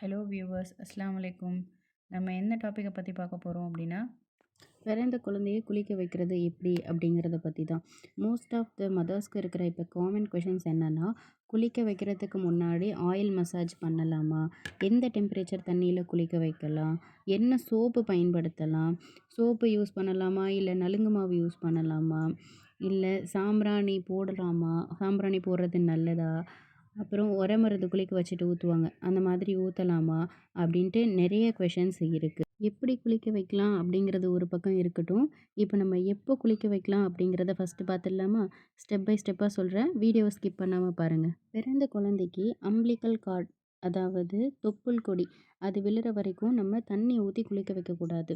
Hello viewers அஸ்லாம் வலைக்கும் நம்ம என்ன டாப்பிக்கை பற்றி பார்க்க போகிறோம் அப்படின்னா பிறந்த குழந்தையை குளிக்க வைக்கிறது எப்படி அப்படிங்கிறத பற்றி தான். மோஸ்ட் ஆஃப் த மதர்ஸ்க்கு இருக்கிற இப்போ காமன் கொஷின்ஸ் என்னென்னா குளிக்க வைக்கிறதுக்கு முன்னாடி ஆயில் மசாஜ் பண்ணலாமா? எந்த டெம்பரேச்சர் தண்ணியில் குளிக்க வைக்கலாம்? என்ன சோப்பு பயன்படுத்தலாம்? சோப்பு யூஸ் பண்ணலாமா? இல்லை நலுங்கு மாவு யூஸ் பண்ணலாமா? இல்லை சாம்பிராணி போடலாமா? சாம்பிராணி போடுறது நல்லதா? அப்புறம் உர மருந்து குளிக்க வச்சுட்டு ஊற்றுவாங்க அந்த மாதிரி ஊற்றலாமா அப்படின்ட்டு நிறைய கொஷின்ஸ் இருக்குது எப்படி குளிக்க வைக்கலாம் அப்படிங்கிறது ஒரு பக்கம் இருக்கட்டும். இப்போ நம்ம எப்போ குளிக்க வைக்கலாம் அப்படிங்கிறத ஃபஸ்ட்டு பார்த்துடலாமா? ஸ்டெப் பை ஸ்டெப்பாக சொல்கிறேன் வீடியோவை ஸ்கிப் பண்ணாமல் பாருங்கள் பிறந்த குழந்தைக்கு அம்பிளிக்கல் கார்ட் அதாவது தொப்புள் கொடி அது விழுற வரைக்கும் நம்ம தண்ணி ஊற்றி குளிக்க வைக்கக்கூடாது.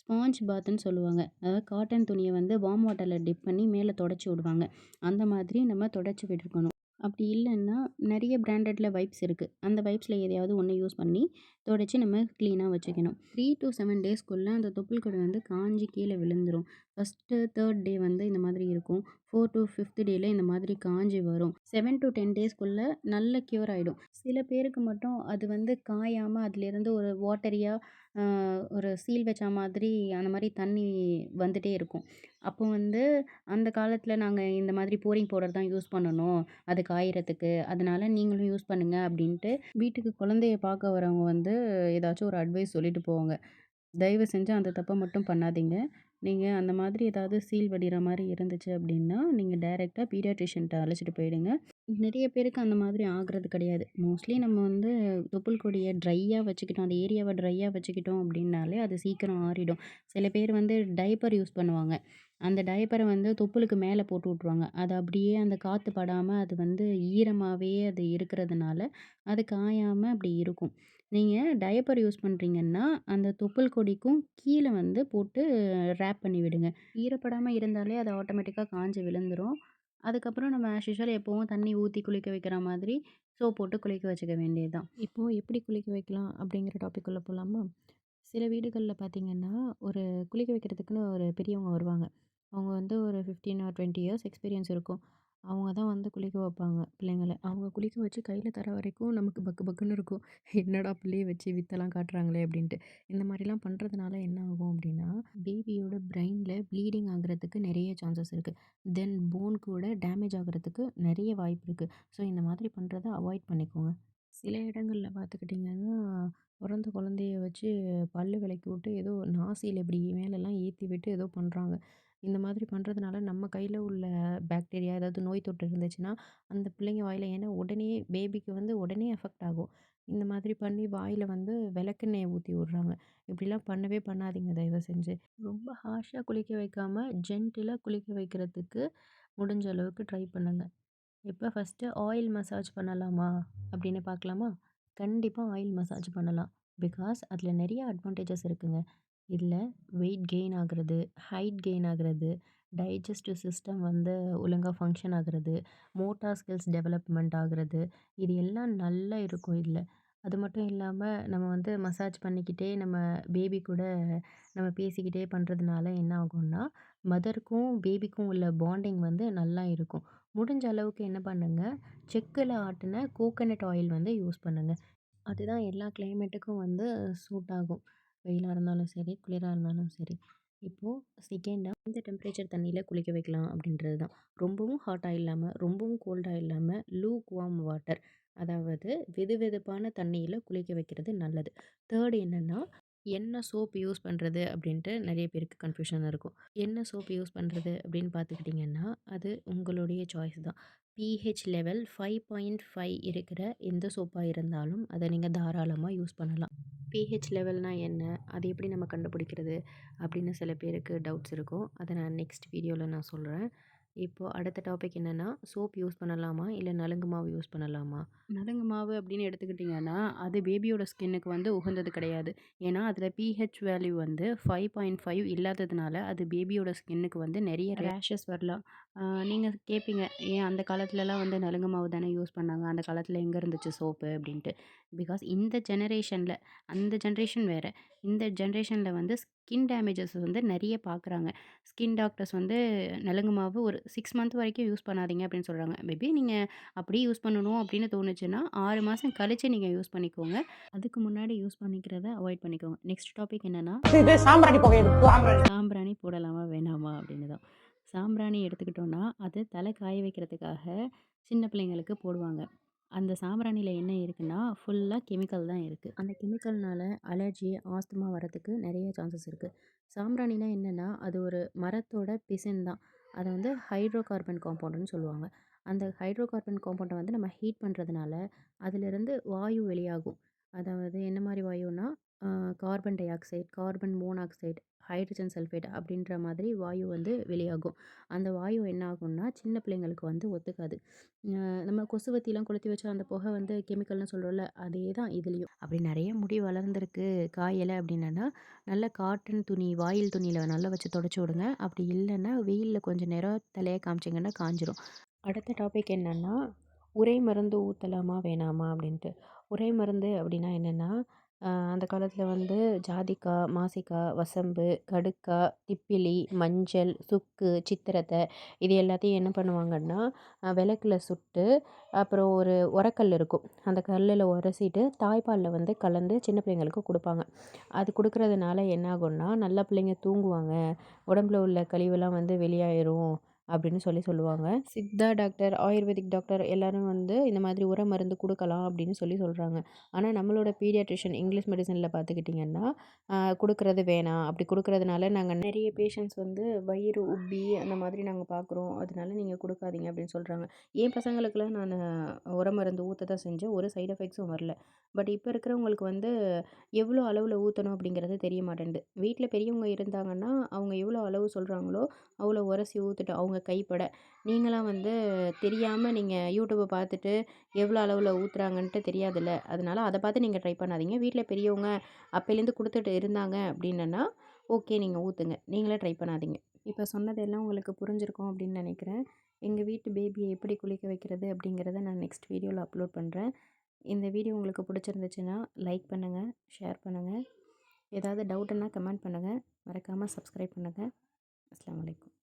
ஸ்பாஞ்ச் பாத்துன்னு சொல்லுவாங்க. அதாவது காட்டன் துணியை வந்து வார்ம் வாட்டரில் டிப் பண்ணி மேலே தொடச்சி விடுவாங்க. அந்த மாதிரி நம்ம தொடச்சி விட்டுருக்கணும். அப்படி இல்லைன்னா நிறைய பிராண்டடில் வைப்ஸ் இருக்குது அந்த வைப்ஸில் எதையாவது ஒன்று யூஸ் பண்ணி தொடச்சி நம்ம க்ளீனாக வச்சுக்கணும். த்ரீ டு செவன் டேஸ்க்குள்ளே அந்த தொப்புள் கொடி வந்து காஞ்சி கீழே விழுந்துடும் ஃபஸ்ட்டு தேர்ட் டே வந்து இந்த மாதிரி இருக்கும். ஃபோர் டு ஃபிஃப்த் டேயில் இந்த மாதிரி காஞ்சி வரும். செவன் டு டென் டேஸ்க்குள்ளே நல்ல க்யூர் ஆகிடும் சில பேருக்கு மட்டும் அது வந்து காயாமல் அதுலேருந்து ஒரு வாட்டரியாக ஒரு சீல் வச்ச மாதிரி அந்த மாதிரி தண்ணி வந்துகிட்டே இருக்கும். அப்போ வந்து அந்த காலத்தில் நாங்கள் இந்த மாதிரி போரிங் பவுடர் தான் யூஸ் பண்ணணும். அது காயறதுக்கு அதனால் நீங்களும் யூஸ் பண்ணுங்கள் அப்படின்ட்டு வீட்டுக்கு குழந்தைய பார்க்க வரவங்க வந்து ஏதாச்சும் ஒரு அட்வைஸ் சொல்லிட்டு போவாங்க. தயவு செஞ்சு அந்த தப்பை மட்டும் பண்ணாதீங்க. நீங்கள் அந்த மாதிரி ஏதாவது சீல் வடிகிற மாதிரி இருந்துச்சு அப்படின்னா நீங்கள் டைரெக்டாக பீடியாட்ரிஷியன்ட்ட அழைச்சிட்டு போயிடுங்க. நிறைய பேருக்கு அந்த மாதிரி ஆகிறது கிடையாது. மோஸ்ட்லி நம்ம வந்து தொப்புள் கொடியை ட்ரையாக வச்சுக்கிட்டோம் அந்த ஏரியாவை ட்ரையாக வச்சுக்கிட்டோம் அப்படின்னாலே அது சீக்கிரம் ஆறிடும். சில பேர் வந்து டைப்பர் யூஸ் பண்ணுவாங்க. அந்த டைப்பரை வந்து தொப்புளுக்கு மேலே போட்டு விட்ருவாங்க அது அப்படியே அந்த காற்று படாமல் அது வந்து ஈரமாகவே அது இருக்கிறதுனால அது காயாமல் அப்படி இருக்கும். நீங்கள் டயப்பர் யூஸ் பண்ணுறீங்கன்னா அந்த தொப்புள் கொடிக்கும் கீழே வந்து போட்டு ரேப் பண்ணி விடுங்க. ஈரப்படாமல் இருந்தாலே அது ஆட்டோமேட்டிக்காக காஞ்சு விழுந்துடும் அதுக்கப்புறம் நம்ம ஆஸ் யூஷுவல் எப்போவும் தண்ணி ஊற்றி குளிக்க வைக்கிற மாதிரி சோப் போட்டு குளிக்க வச்சுக்க வேண்டியது தான் இப்போது எப்படி குளிக்க வைக்கலாம் அப்படிங்கிற டாபிக் உள்ள போகலாமா சில வீடுகளில் பார்த்திங்கன்னா ஒரு குளிக்க வைக்கிறதுக்குன்னு ஒரு பெரியவங்க வருவாங்க. அவங்க வந்து ஒரு fifteen or twenty years experience இருக்கும். அவங்க தான் வந்து குளிக்க வைப்பாங்க பிள்ளைங்கள. அவங்க குளிக்க வச்சு கையில் தர வரைக்கும் நமக்கு பக்கு பக்குன்னு இருக்கும். என்னடா பிள்ளைய வச்சு வித்தெல்லாம் காட்டுறாங்களே அப்படின்ட்டு. இந்த மாதிரிலாம் பண்ணுறதுனால என்ன ஆகும் அப்படின்னா பேபியோட பிரெயினில் ப்ளீடிங் ஆகிறதுக்கு நிறைய சான்சஸ் இருக்குது தென் போன் கூட டேமேஜ் ஆகிறதுக்கு நிறைய வாய்ப்பு இருக்குது ஸோ இந்த மாதிரி பண்ணுறத அவாய்ட் பண்ணிக்கோங்க. சில இடங்களில் பார்த்துக்கிட்டிங்கன்னா பிறந்த குழந்தைய வச்சு பல்லு விளக்கி விட்டு ஏதோ நாசியில் இப்படி மேலெல்லாம் ஏற்றி விட்டு ஏதோ பண்ணுறாங்க இந்த மாதிரி பண்ணுறதுனால நம்ம கையில் உள்ள பேக்டீரியா ஏதாவது நோய் தொற்று இருந்துச்சுன்னா அந்த பிள்ளைங்க வாயில் ஏன்னா உடனே பேபிக்கு வந்து உடனே எஃபெக்ட் ஆகும். இந்த மாதிரி பண்ணி வாயில் வந்து விளக்கெண்ணெயை ஊற்றி விட்றாங்க. இப்படிலாம் பண்ணவே பண்ணாதீங்க தயவு செஞ்சு. ரொம்ப ஹார்ஷாக குளிக்க வைக்காமல் ஜென்டிலாக குளிக்க வைக்கிறதுக்கு முடிஞ்ச அளவுக்கு ட்ரை பண்ணுங்கள் இப்போ ஃபஸ்ட்டு ஆயில் மசாஜ் பண்ணலாமா அப்படின்னு பார்க்கலாமா? கண்டிப்பாக ஆயில் மசாஜ் பண்ணலாம். பிகாஸ் அதில் நிறைய அட்வான்டேஜஸ் இருக்குங்க. இல்லை. வெயிட் கெயின் ஆகிறது ஹைட் கெயின் ஆகிறது டைஜஸ்டிவ் சிஸ்டம் வந்து ஒழுங்காக ஃபங்க்ஷன் ஆகிறது மோட்டார் ஸ்கில்ஸ் டெவலப்மெண்ட் ஆகிறது இது எல்லாம் நல்லா இருக்கும் இதில். அது மட்டும் இல்லாமல் நம்ம வந்து மசாஜ் பண்ணிக்கிட்டே நம்ம பேபி கூட நம்ம பேசிக்கிட்டே பண்ணுறதுனால என்ன ஆகும்னா மதருக்கும் பேபிக்கும் உள்ள பாண்டிங் வந்து நல்லா இருக்கும். முடிஞ்ச அளவுக்கு என்ன பண்ணுங்கள் செக்கில் ஆட்டின கோகனட் ஆயில் வந்து யூஸ் பண்ணுங்கள் அதுதான் எல்லா கிளைமேட்டுக்கும் வந்து சூட் ஆகும். வெயிலாக இருந்தாலும் சரி குளிராக இருந்தாலும் சரி இப்போது செகண்டாக இந்த டெம்பரேச்சர் தண்ணியில் குளிக்க வைக்கலாம் அப்படின்றது தான் ரொம்பவும் ஹாட்டாக இல்லாமல் ரொம்பவும் கோல்டாக இல்லாமல் லூக் வார்ம் வாட்டர் அதாவது வெது வெதுப்பான தண்ணியில் குளிக்க வைக்கிறது நல்லது. தேர்டு என்னென்னா என்ன சோப் யூஸ் பண்ணுறது அப்படின்ட்டு நிறைய பேருக்கு கன்ஃபியூஷன் இருக்கும். என்ன சோப் யூஸ் பண்ணுறது அப்படின்னு பார்த்துக்கிட்டிங்கன்னா அது உங்களுடைய சாய்ஸ் தான். PH level five point five இருக்கிற எந்த சோப்பாக இருந்தாலும் அதை நீங்கள் தாராளமாக யூஸ் பண்ணலாம். பிஹெச் லெவல்னால் என்ன? அது எப்படி நம்ம கண்டுபிடிக்கிறது? அப்படின்னு சில பேருக்கு டவுட்ஸ் இருக்கும். அதை நான் நெக்ஸ்ட் வீடியோவில் நான் சொல்கிறேன் இப்போது அடுத்த டாபிக் என்னென்னா சோப் யூஸ் பண்ணலாமா? இல்லை நலுங்கு மாவு யூஸ் பண்ணலாமா? நலுங்கு மாவு அப்படின்னு எடுத்துக்கிட்டிங்கன்னா அது பேபியோட ஸ்கின்னுக்கு வந்து உகந்தது கிடையாது. ஏன்னா அதில் பிஹெச் வேல்யூ வந்து ஃபைவ் பாயிண்ட் ஃபைவ் இல்லாததுனால அது பேபியோட ஸ்கின்னுக்கு வந்து நிறைய ரேஷஸ் வரலாம். நீங்கள் கேட்பீங்க ஏன் அந்த காலத்துலலாம் வந்து நலுங்கு மாவு தானே யூஸ் பண்ணாங்க? அந்த காலத்தில் எங்கே இருந்துச்சு சோப்பு அப்படின்ட்டு. பிகாஸ் இந்த ஜெனரேஷனில் அந்த ஜென்ரேஷன் வேறு. இந்த ஜென்ரேஷனில் வந்து ஸ்கின் டேமேஜஸ் வந்து நிறைய பார்க்குறாங்க ஸ்கின் டாக்டர்ஸ் வந்து நலுங்கு மாவு ஒரு சிக்ஸ் மந்த் வரைக்கும் யூஸ் பண்ணாதீங்க அப்படின்னு சொல்கிறாங்க மேபி நீங்கள் அப்படியே யூஸ் பண்ணணும் அப்படின்னு தோணுச்சுன்னா ஆறு மாதம் கழித்து நீங்கள் யூஸ் பண்ணிக்கோங்க. அதுக்கு முன்னாடி யூஸ் பண்ணிக்கிறத அவாய்ட் பண்ணிக்கோங்க. நெக்ஸ்ட் டாபிக் என்னென்னா சாம்பிராணி போடலாமா வேணாமா அப்படின்னு தான். சாம்பிராணி எடுத்துக்கிட்டோன்னா அது தலை காய வைக்கிறதுக்காக சின்ன பிள்ளைங்களுக்கு போடுவாங்க. அந்த சாம்பிராணியில் என்ன இருக்குன்னா ஃபுல்லாக கெமிக்கல் தான் இருக்குது அந்த கெமிக்கல்னால அலர்ஜி ஆஸ்துமா வரதுக்கு நிறைய சான்சஸ் இருக்குது சாம்பிராணினா என்னென்னா அது ஒரு மரத்தோட பிசின் தான். அதை வந்து ஹைட்ரோ கார்பன் காம்பவுண்டுன்னு சொல்லுவாங்க. அந்த ஹைட்ரோ கார்பன் காம்பவுண்டை வந்து நம்ம ஹீட் பண்ணுறதுனால அதிலிருந்து வாயு வெளியாகும். அதாவது என்ன மாதிரி வாயுன்னா carbon dioxide carbon monoxide hydrogen sulphate அப்படின்ற மாதிரி வாயு வந்து வெளியாகும். அந்த வாயு என்ன ஆகும்னா சின்ன பிள்ளைங்களுக்கு வந்து ஒத்துக்காது. நம்ம கொசுவத்திலாம் கொளுத்தி வச்சா அந்த புகை வந்து கெமிக்கல்னு சொல்கிறோம்ல அதே தான் இதுலேயும். அப்படி நிறைய முடி வளர்ந்துருக்கு காயலை அப்படின்னா நல்ல காட்டன் துணி வாயில் துணியில் நல்லா வச்சு தொடச்சி விடுங்க. அப்படி இல்லைன்னா வெயிலில் கொஞ்சம் நேரம் தலையை காமிச்சிங்கன்னா காஞ்சிரும். அடுத்த டாபிக் என்னென்னா உரை மருந்து ஊற்றலாமா வேணாமா? அப்படின்ட்டு. உரை மருந்து அப்படின்னா என்னென்னா அந்த காலத்தில் வந்து ஜாதிக்காய் மாசிக்காய் வசம்பு கடுக்காய் திப்பிலி மஞ்சள் சுக்கு சித்திரத்தை இது எல்லாத்தையும் என்ன பண்ணுவாங்கன்னா விளக்குல சுட்டு அப்புறம் ஒரு உரக்கல் இருக்கும். அந்த கல்லில் உரசிட்டு தாய்ப்பாலில் வந்து கலந்து சின்ன பிள்ளைங்களுக்கு கொடுப்பாங்க. அது கொடுக்கறதுனால என்னாகும்னா நல்ல பிள்ளைங்க தூங்குவாங்க. உடம்புல உள்ள கழிவெல்லாம் வந்து வெளியாயிரும். அப்படின்னு சொல்லி சொல்லுவாங்க. சித்தா டாக்டர் ஆயுர்வேதிக் டாக்டர் எல்லாரும் வந்து இந்த மாதிரி உர மருந்து கொடுக்கலாம் அப்படின்னு சொல்லி சொல்கிறாங்க ஆனால் நம்மளோட பீடியாட்ரிஷியன் இங்கிலீஷ் மெடிசனில் பார்த்துக்கிட்டிங்கன்னா கொடுக்குறது கொடுக்கறது வேணாம். அப்படி கொடுக்கறதுனால நாங்கள் நிறைய பேஷண்ட்ஸ் வந்து வயிறு உப்பி அந்த மாதிரி நாங்கள் பார்க்குறோம் அதனால நீங்கள் கொடுக்காதீங்க அப்படின்னு சொல்கிறாங்க என் பசங்களுக்கெல்லாம் நான் உர மருந்து ஊற்ற தான் செஞ்சேன். ஒரு சைடு எஃபெக்ட்ஸும் வரல. பட் இப்போ இருக்கிறவங்களுக்கு வந்து எவ்வளோ அளவில் ஊற்றணும் அப்படிங்கிறது தெரிய மாட்டேங்குது வீட்டில் பெரியவங்க இருந்தாங்கன்னா அவங்க எவ்வளோ அளவு சொல்கிறாங்களோ அவ்வளோ உரசி ஊற்றிட்டு அவங்க கைப்பட. நீங்களாம் வந்து தெரியாமல் நீங்கள் யூடியூப்பை பார்த்துட்டு எவ்வளோ அளவில் ஊற்றுறாங்கன்ட்டு தெரியாதுல்ல. அதனால் அதை பார்த்து நீங்கள் ட்ரை பண்ணாதீங்க. வீட்டில் பெரியவங்க அப்போலேருந்து கொடுத்துட்டு இருந்தாங்க அப்படின்னா ஓகே நீங்கள் ஊற்றுங்க நீங்களே ட்ரை பண்ணாதீங்க. இப்போ சொன்னதெல்லாம் உங்களுக்கு புரிஞ்சிருக்கும் அப்படின்னு நினைக்கிறேன். எங்கள் வீட்டு பேபியை எப்படி குளிக்க வைக்கிறது அப்படிங்கிறத நான் நெக்ஸ்ட் வீடியோவில் அப்லோட் பண்ணுறேன் இந்த வீடியோ உங்களுக்கு பிடிச்சிருந்துச்சுன்னா லைக் பண்ணுங்கள் ஷேர் பண்ணுங்கள் ஏதாவது டவுட்டுன்னா கமெண்ட் பண்ணுங்கள் மறக்காமல் சப்ஸ்கிரைப் பண்ணுங்கள் அஸ்லாம் வலைக்கம்.